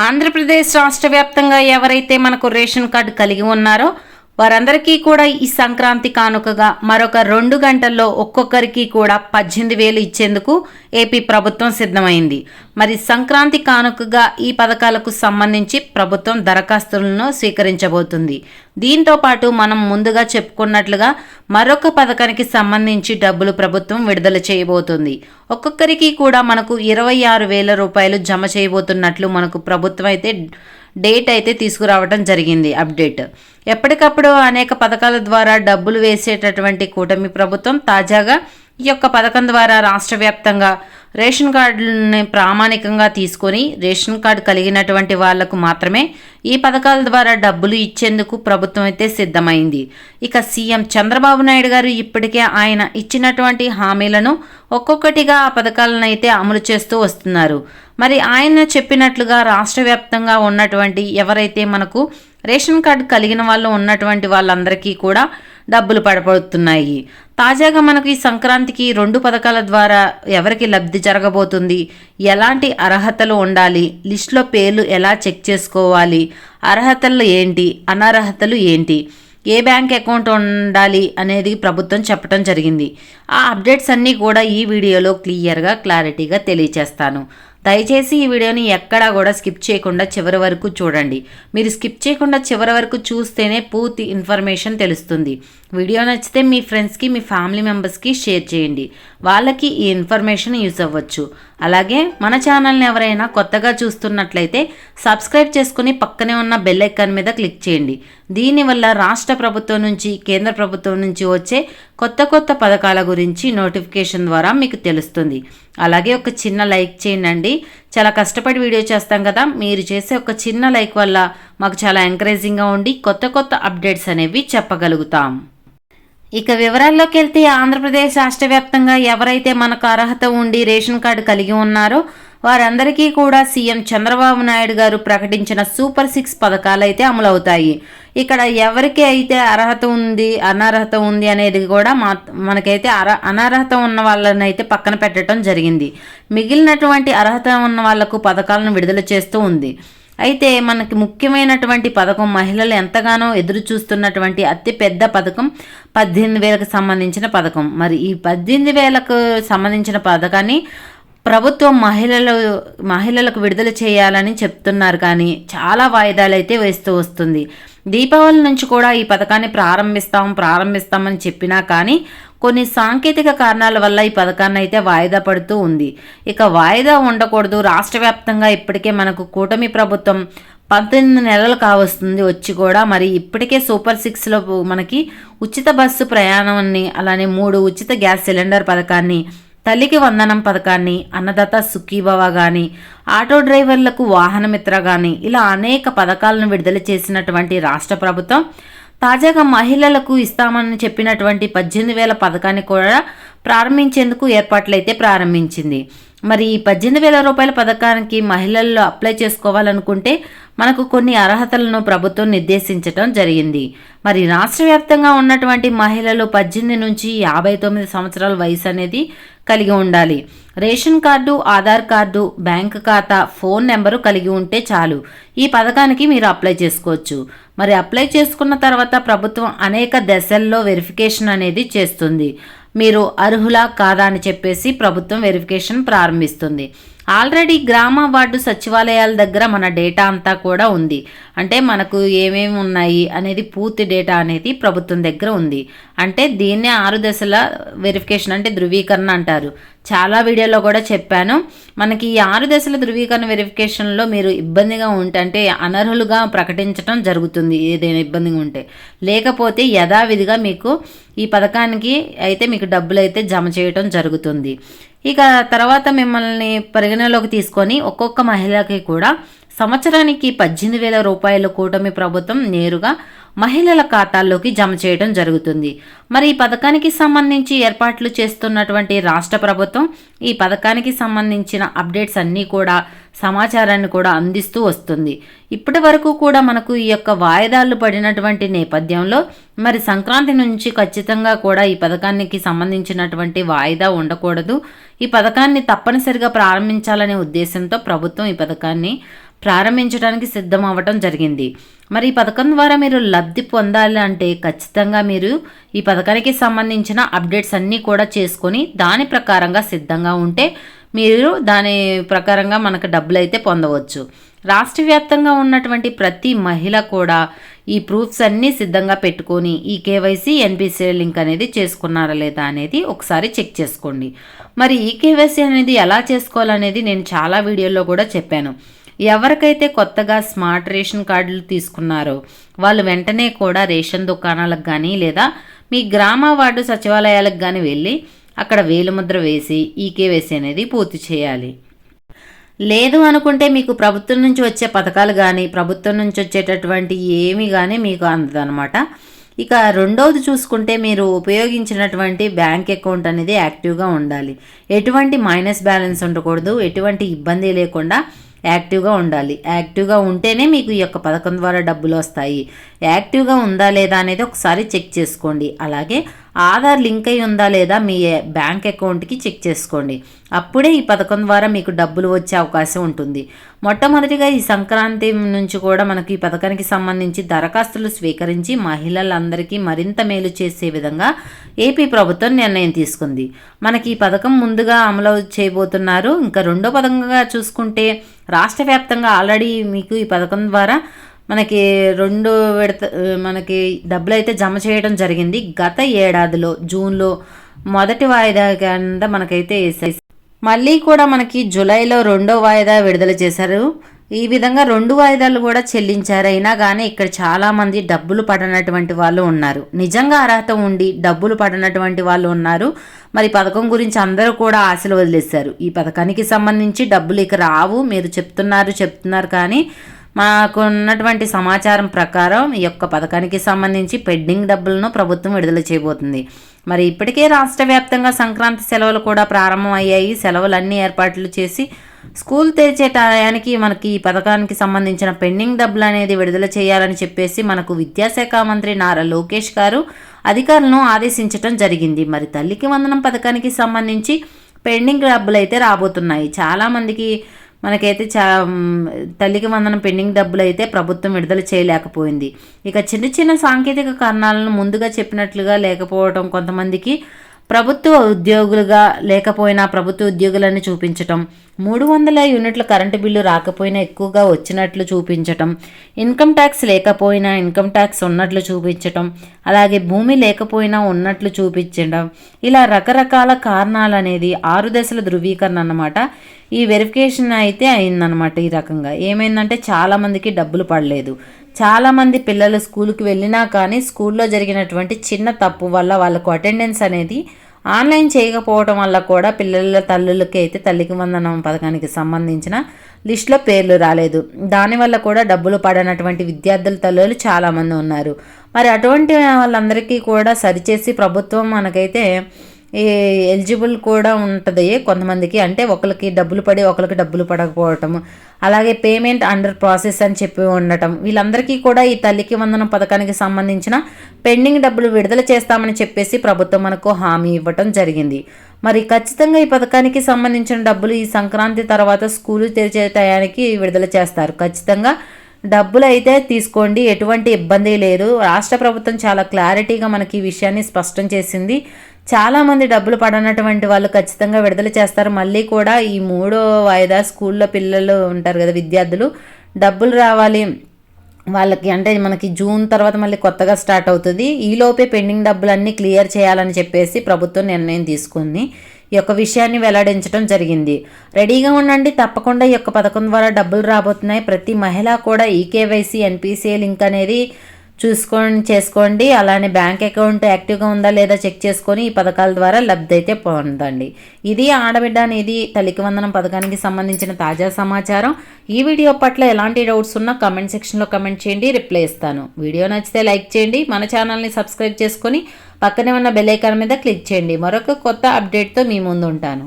ఆంధ్రప్రదేశ్ రాష్ట్ర వ్యాప్తంగా ఎవరైతే మనకు రేషన్ కార్డు కలిగి ఉన్నారో వారందరికీ కూడా ఈ సంక్రాంతి కానుకగా మరొక రెండు గంటల్లో ఒక్కొక్కరికి కూడా పద్దెనిమిది వేలు ఇచ్చేందుకు ఏపీ ప్రభుత్వం సిద్ధమైంది. మరి సంక్రాంతి కానుకగా ఈ పథకాలకు సంబంధించి ప్రభుత్వం దరఖాస్తులను స్వీకరించబోతుంది. దీంతో పాటు మనం ముందుగా చెప్పుకున్నట్లుగా మరొక పథకానికి సంబంధించి డబ్బులు ప్రభుత్వం విడుదల చేయబోతుంది. ఒక్కొక్కరికి కూడా మనకు ఇరవై ఆరు వేల రూపాయలు జమ చేయబోతున్నట్లు మనకు ప్రభుత్వం అయితే డేట్ అయితే తీసుకురావడం జరిగింది అప్డేట్. ఎప్పటికప్పుడు అనేక పథకాల ద్వారా డబ్బులు వేసేటటువంటి కూటమి ప్రభుత్వం తాజాగా ఈ యొక్క పథకం ద్వారా రాష్ట్ర వ్యాప్తంగా రేషన్ కార్డులని ప్రామాణికంగా తీసుకొని రేషన్ కార్డు కలిగినటువంటి వాళ్ళకు మాత్రమే ఈ పథకాల ద్వారా డబ్బులు ఇచ్చేందుకు ప్రభుత్వం అయితే సిద్ధమైంది. ఇక సీఎం చంద్రబాబు నాయుడు గారు ఇప్పటికే ఆయన ఇచ్చినటువంటి హామీలను ఒక్కొక్కటిగా ఆ పథకాలను అయితే అమలు చేస్తూ వస్తున్నారు. మరి ఆయన చెప్పినట్లుగా రాష్ట్ర వ్యాప్తంగా ఉన్నటువంటి ఎవరైతే మనకు రేషన్ కార్డు కలిగిన వాళ్ళు ఉన్నటువంటి వాళ్ళందరికీ కూడా డబ్బులు పడబడుతున్నాయి తాజాగా మనకు ఈ సంక్రాంతికి రెండు పథకాల ద్వారా ఎవరికి లబ్ధి జరగబోతుంది? ఎలాంటి అర్హతలు ఉండాలి? లిస్టులో పేర్లు ఎలా చెక్ చేసుకోవాలి? అర్హతలు ఏంటి? అనర్హతలు ఏంటి? ఏ బ్యాంక్ అకౌంట్ ఉండాలి అనేది ప్రభుత్వం చెప్పడం జరిగింది. ఆ అప్డేట్స్ అన్నీ కూడా ఈ వీడియోలో క్లియర్గా క్లారిటీగా తెలియచేస్తాను. దయచేసి ఈ వీడియోని ఎక్కడా కూడా స్కిప్ చేయకుండా చివరి వరకు చూడండి. మీరు స్కిప్ చేయకుండా చివరి వరకు చూస్తేనే పూర్తి ఇన్ఫర్మేషన్ తెలుస్తుంది. వీడియో నచ్చితే మీ ఫ్రెండ్స్కి మీ ఫ్యామిలీ మెంబర్స్కి షేర్ చేయండి. వాళ్ళకి ఈ ఇన్ఫర్మేషన్ యూస్ అవ్వచ్చు. అలాగే మన ఛానల్ని ఎవరైనా కొత్తగా చూస్తున్నట్లయితే సబ్స్క్రైబ్ చేసుకుని పక్కనే ఉన్న బెల్ ఐకాన్ మీద క్లిక్ చేయండి. దీనివల్ల రాష్ట్ర ప్రభుత్వం నుంచి కేంద్ర ప్రభుత్వం నుంచి వచ్చే కొత్త కొత్త పథకాల గురించి నోటిఫికేషన్ ద్వారా మీకు తెలుస్తుంది. అలాగే ఒక చిన్న లైక్ చేయండి చాలా కష్టపడి వీడియో చేస్తాం కదా. మీరు చేసే ఒక చిన్న లైక్ వల్ల మాకు చాలా ఎంకరేజింగ్గా ఉండి కొత్త కొత్త అప్డేట్స్ అనేవి చెప్పగలుగుతాం. ఇక వివరాల్లోకి వెళ్తే ఆంధ్రప్రదేశ్ రాష్ట్ర వ్యాప్తంగా ఎవరైతే మనకు అర్హత ఉండి రేషన్ కార్డు కలిగి ఉన్నారో వారందరికీ కూడా సీఎం చంద్రబాబు నాయుడు గారు ప్రకటించిన సూపర్ సిక్స్ పథకాలు అయితే అమలవుతాయి. ఇక్కడ ఎవరికి అయితే అర్హత ఉంది అనర్హత ఉంది అనేది కూడా మా మనకైతే అర అనర్హత ఉన్న వాళ్ళని అయితే పక్కన పెట్టడం జరిగింది. మిగిలినటువంటి అర్హత ఉన్న వాళ్ళకు పథకాలను విడుదల చేస్తూ ఉంది. అయితే మనకి ముఖ్యమైనటువంటి పథకం మహిళలు ఎంతగానో ఎదురు చూస్తున్నటువంటి అతిపెద్ద పథకం పద్దెనిమిది వేలకు సంబంధించిన పథకం. మరి ఈ పద్దెనిమిది వేలకు సంబంధించిన పథకాన్ని ప్రభుత్వం మహిళలు మహిళలకు విడుదల చేయాలని చెప్తున్నారు కానీ చాలా వాయిదాలు అయితే వేస్తూ వస్తుంది. దీపావళి నుంచి కూడా ఈ పథకాన్ని ప్రారంభిస్తాం ప్రారంభిస్తామని చెప్పినా కానీ కొన్ని సాంకేతిక కారణాల వల్ల ఈ పథకాన్ని అయితే వాయిదా పడుతూ ఉంది. ఇక వాయిదా ఉండకూడదు. రాష్ట్ర వ్యాప్తంగా ఇప్పటికే మనకు కూటమి ప్రభుత్వం పంతొమ్మిది నెలలు కావస్తుంది వచ్చి కూడా. మరి ఇప్పటికే సూపర్ సిక్స్లో మనకి ఉచిత బస్సు ప్రయాణాన్ని అలానే మూడు ఉచిత గ్యాస్ సిలిండర్ పథకాన్ని తల్లికి వందనం పథకాన్ని అన్నదాత సుఖీభవ కానీ ఆటో డ్రైవర్లకు వాహనమిత్ర కానీ ఇలా అనేక పథకాలను విడుదల చేసినటువంటి రాష్ట్ర ప్రభుత్వం తాజాగా మహిళలకు ఇస్తామని చెప్పినటువంటి పద్దెనిమిది వేల పథకాన్ని కూడా ప్రారంభించేందుకు ఏర్పాట్లయితే ప్రారంభించింది. మరి ఈ పద్దెనిమిది వేల రూపాయల పథకానికి మహిళల్లో అప్లై చేసుకోవాలనుకుంటే మనకు కొన్ని అర్హతలను ప్రభుత్వం నిర్దేశించడం జరిగింది. మరి రాష్ట్ర వ్యాప్తంగా ఉన్నటువంటి మహిళలు పద్దెనిమిది నుంచి యాభై తొమ్మిది సంవత్సరాల వయసు అనేది కలిగి ఉండాలి. Ration card Aadhaar card bank ఖాతా ఫోన్ నెంబరు కలిగి ఉంటే చాలు. ఈ పథకానికి మీరు అప్లై చేసుకోవచ్చు. మరి అప్లై చేసుకున్న తర్వాత ప్రభుత్వం అనేక దశల్లో వెరిఫికేషన్ అనేది చేస్తుంది. మీరు అర్హులా కాదా అని చెప్పేసి ప్రభుత్వం వెరిఫికేషన్ ప్రారంభిస్తుంది. ఆల్రెడీ గ్రామ వార్డు సచివాలయాల దగ్గర మన డేటా అంతా కూడా ఉంది. అంటే మనకు ఏమేమి ఉన్నాయి అనేది పూర్తి డేటా అనేది ప్రభుత్వం దగ్గర ఉంది. అంటే దీన్నే ఆరు దశల వెరిఫికేషన్ అంటే ధృవీకరణ అంటారు. చాలా వీడియోలో కూడా చెప్పాను. మనకి ఈ ఆరు దశల ధృవీకరణ వెరిఫికేషన్లో మీరు ఇబ్బందిగా ఉంటే అంటే అనర్హులుగా ప్రకటించడం జరుగుతుంది ఏదైనా ఇబ్బందిగా ఉంటే. లేకపోతే యథావిధిగా మీకు ఈ పథకానికి అయితే మీకు డబ్బులు అయితే జమ చేయటం జరుగుతుంది. ఇక తర్వాత మిమ్మల్ని పరిగణలోకి తీసుకొని ఒక్కొక్క మహిళకి కూడా సంవత్సరానికి పద్దెనిమిది వేల రూపాయల కూటమి ప్రభుత్వం నేరుగా మహిళల ఖాతాల్లోకి జమ చేయడం జరుగుతుంది. మరి ఈ పథకానికి సంబంధించి ఏర్పాట్లు చేస్తున్నటువంటి రాష్ట్ర ప్రభుత్వం ఈ పథకానికి సంబంధించిన అప్డేట్స్ అన్నీ కూడా సమాచారాన్ని కూడా అందిస్తూ వస్తుంది. ఇప్పటి వరకు కూడా మనకు ఈ యొక్క వాయిదాలు పడినటువంటి నేపథ్యంలో మరి సంక్రాంతి నుంచి ఖచ్చితంగా కూడా ఈ పథకానికి సంబంధించినటువంటి వాయిదా ఉండకూడదు. ఈ పథకాన్ని తప్పనిసరిగా ప్రారంభించాలనే ఉద్దేశంతో ప్రభుత్వం ఈ పథకాన్ని ప్రారంభించడానికి సిద్ధం అవ్వటం జరిగింది. మరి ఈ పథకం ద్వారా మీరు లబ్ధి పొందాలి అంటే ఖచ్చితంగా మీరు ఈ పథకానికి సంబంధించిన అప్డేట్స్ అన్నీ కూడా చేసుకొని దాని ప్రకారంగా సిద్ధంగా ఉంటే మీరు దాని ప్రకారంగా మనకు డబ్బులు అయితే పొందవచ్చు. రాష్ట్ర వ్యాప్తంగా ఉన్నటువంటి ప్రతి మహిళ కూడా ఈ ప్రూఫ్స్ అన్నీ సిద్ధంగా పెట్టుకొని ఈ కేవైసీ ఎన్పిసిఐ లింక్ అనేది చేసుకున్నారా లేదా అనేది ఒకసారి చెక్ చేసుకోండి. మరి ఈ కేవైసీ అనేది ఎలా చేసుకోవాలనేది నేను చాలా వీడియోల్లో కూడా చెప్పాను. ఎవరికైతే కొత్తగా స్మార్ట్ రేషన్ కార్డులు తీసుకున్నారో వాళ్ళు వెంటనే కూడా రేషన్ దుకాణాలకు కానీ లేదా మీ గ్రామ వార్డు సచివాలయాలకు కానీ వెళ్ళి అక్కడ వేలుముద్ర వేసి ఈ అనేది పూర్తి చేయాలి. లేదు అనుకుంటే మీకు ప్రభుత్వం నుంచి వచ్చే పథకాలు కానీ ప్రభుత్వం నుంచి వచ్చేటటువంటి ఏమి కానీ మీకు అందదనమాట. ఇక రెండవది చూసుకుంటే మీరు ఉపయోగించినటువంటి బ్యాంక్ అకౌంట్ అనేది యాక్టివ్గా ఉండాలి. ఎటువంటి మైనస్ బ్యాలెన్స్ ఉండకూడదు. ఎటువంటి ఇబ్బంది లేకుండా యాక్టివ్గా ఉండాలి. యాక్టివ్గా ఉంటేనే మీకు ఈ యొక్క పథకం ద్వారా డబ్బులు వస్తాయి. యాక్టివ్గా ఉందా లేదా అనేది ఒకసారి చెక్ చేసుకోండి. అలాగే ఆధార్ లింక్ అయి ఉందా లేదా మీ బ్యాంక్ అకౌంట్కి చెక్ చేసుకోండి. అప్పుడే ఈ పథకం ద్వారా మీకు డబ్బులు వచ్చే అవకాశం ఉంటుంది. మొట్టమొదటిగా ఈ సంక్రాంతి నుంచి కూడా మనకు ఈ పథకానికి సంబంధించి దరఖాస్తులు స్వీకరించి మహిళలందరికీ మరింత మేలు చేసే విధంగా ఏపీ ప్రభుత్వం నిర్ణయం తీసుకుంది. మనకి ఈ పథకం ముందుగా అమలు చేయబోతున్నారు. ఇంకా రెండో పథకంగా చూసుకుంటే రాష్ట్ర వ్యాప్తంగా ఆల్రెడీ మీకు ఈ పథకం ద్వారా మనకి రెండు విడత మనకి డబ్బులు అయితే జమ చేయడం జరిగింది. గత ఏడాదిలో జూన్లో మొదటి వాయిదా కింద మనకైతే వేసేసి మళ్ళీ కూడా మనకి జూలైలో రెండో వాయిదా విడుదల చేశారు. ఈ విధంగా రెండు వాయిదాలు కూడా చెల్లించారు. అయినా కానీ ఇక్కడ చాలామంది డబ్బులు పడనటువంటి వాళ్ళు ఉన్నారు. నిజంగా అర్హత ఉండి డబ్బులు పడనటువంటి వాళ్ళు ఉన్నారు. మరి పథకం గురించి అందరూ కూడా ఆశలు వదిలేశారు. ఈ పథకానికి సంబంధించి డబ్బులు ఇక రావు. మీరు చెప్తున్నారు చెప్తున్నారు కానీ మాకున్నటువంటి సమాచారం ప్రకారం ఈ యొక్క పథకానికి సంబంధించి పెండింగ్ డబ్బులను ప్రభుత్వం విడుదల చేయబోతుంది. మరి ఇప్పటికే రాష్ట్ర వ్యాప్తంగా సంక్రాంతి సెలవులు కూడా ప్రారంభం అయ్యాయి సెలవులన్నీ ఏర్పాట్లు చేసి స్కూల్ తెరిచే టయానికి మనకి ఈ పథకానికి సంబంధించిన పెండింగ్ డబ్బులు అనేది విడుదల చేయాలని చెప్పేసి మనకు విద్యాశాఖ మంత్రి నారా లోకేష్ గారు అధికారులను ఆదేశించడం జరిగింది. మరి తల్లికి వందనం పథకానికి సంబంధించి పెండింగ్ డబ్బులు అయితే రాబోతున్నాయి చాలామందికి మనకైతే చా తల్లికి వందనం పెండింగ్ డబ్బులు అయితే ప్రభుత్వం విడుదల చేయలేకపోయింది. ఇక చిన్న చిన్న సాంకేతిక కారణాలను ముందుగా చెప్పినట్లుగా లేకపోవడం కొంతమందికి ప్రభుత్వ ఉద్యోగులుగా లేకపోయినా ప్రభుత్వ ఉద్యోగులని చూపించటం మూడు వందల యూనిట్ల కరెంటు బిల్లు రాకపోయినా ఎక్కువగా వచ్చినట్లు చూపించటం ఇన్కమ్ ట్యాక్స్ లేకపోయినా ఇన్కమ్ ట్యాక్స్ ఉన్నట్లు చూపించటం అలాగే భూమి లేకపోయినా ఉన్నట్లు చూపించడం ఇలా రకరకాల కారణాలు అనేది ఆరు దశల ధృవీకరణ అన్నమాట. ఈ వెరిఫికేషన్ అయితే అయిందనమాట ఈ రకంగా. ఏమైందంటే చాలామందికి డబ్బులు పడలేదు. చాలామంది పిల్లలు స్కూల్కి వెళ్ళినా కానీ స్కూల్లో జరిగినటువంటి చిన్న తప్పు వల్ల వాళ్ళకు అటెండెన్స్ అనేది ఆన్లైన్ చేయకపోవడం వల్ల కూడా పిల్లల తల్లులకి అయితే తల్లికి వందనం పథకానికి సంబంధించిన లిస్టులో పేర్లు రాలేదు. దానివల్ల కూడా డబ్బులు పడనటువంటి విద్యార్థుల తల్లులు చాలామంది ఉన్నారు. మరి అటువంటి వాళ్ళందరికీ కూడా సరిచేసి ప్రభుత్వం మనకైతే ఎలిజిబుల్ కూడా ఉంటుంది కొంతమందికి. అంటే ఒకరికి డబ్బులు పడి ఒకరికి డబ్బులు పడకపోవటం అలాగే పేమెంట్ అండర్ ప్రాసెస్ అని చెప్పి ఉండటం. వీళ్ళందరికీ కూడా ఈ తల్లికి వందనం పథకానికి సంబంధించిన పెండింగ్ డబ్బులు విడుదల చేస్తామని చెప్పేసి ప్రభుత్వం మనకు హామీ ఇవ్వటం జరిగింది. మరి ఖచ్చితంగా ఈ పథకానికి సంబంధించిన డబ్బులు ఈ సంక్రాంతి తర్వాత స్కూలు తెరిచే టయానికి విడుదల చేస్తారు. ఖచ్చితంగా డబ్బులు అయితే తీసుకోండి ఎటువంటి ఇబ్బంది లేదు. రాష్ట్ర ప్రభుత్వం చాలా క్లారిటీగా మనకి ఈ విషయాన్ని స్పష్టం చేసింది. చాలామంది డబ్బులు పడనటువంటి వాళ్ళు ఖచ్చితంగా విడుదల చేస్తారు. మళ్ళీ కూడా ఈ మూడో వాయిదా స్కూల్లో పిల్లలు ఉంటారు కదా విద్యార్థులు డబ్బులు రావాలి. వాళ్ళకి అంటే మనకి జూన్ తర్వాత మళ్ళీ కొత్తగా స్టార్ట్ అవుతుంది. ఈలోపే పెండింగ్ డబ్బులన్నీ క్లియర్ చేయాలని చెప్పేసి ప్రభుత్వం నిర్ణయం తీసుకుంది. ఈ యొక్క విషయాన్ని వెల్లడించడం జరిగింది. రెడీగా ఉండండి. తప్పకుండా ఈ యొక్క పథకం ద్వారా డబ్బులు రాబోతున్నాయి. ప్రతి మహిళ కూడా ఈకేవైసీ ఎన్పిసిఏ లింక్ అనేది చూసుకొని చేసుకోండి. అలానే బ్యాంక్ అకౌంట్ యాక్టివ్గా ఉందా లేదా చెక్ చేసుకొని ఈ పథకాల ద్వారా లబ్ధి అయితే పొందండి. ఇది ఆడబిడ్డ అనేది తల్లికి వందనం పథకానికి సంబంధించిన తాజా సమాచారం. ఈ వీడియో పట్ల ఎలాంటి డౌట్స్ ఉన్నా కమెంట్ సెక్షన్లో కమెంట్ చేయండి రిప్లై ఇస్తాను. వీడియో నచ్చితే లైక్ చేయండి మన ఛానల్ని సబ్స్క్రైబ్ చేసుకొని పక్కనే ఉన్న బెల్ ఐకాన్ మీద క్లిక్ చేయండి. మరొక కొత్త అప్డేట్తో మీ ముందు ఉంటాను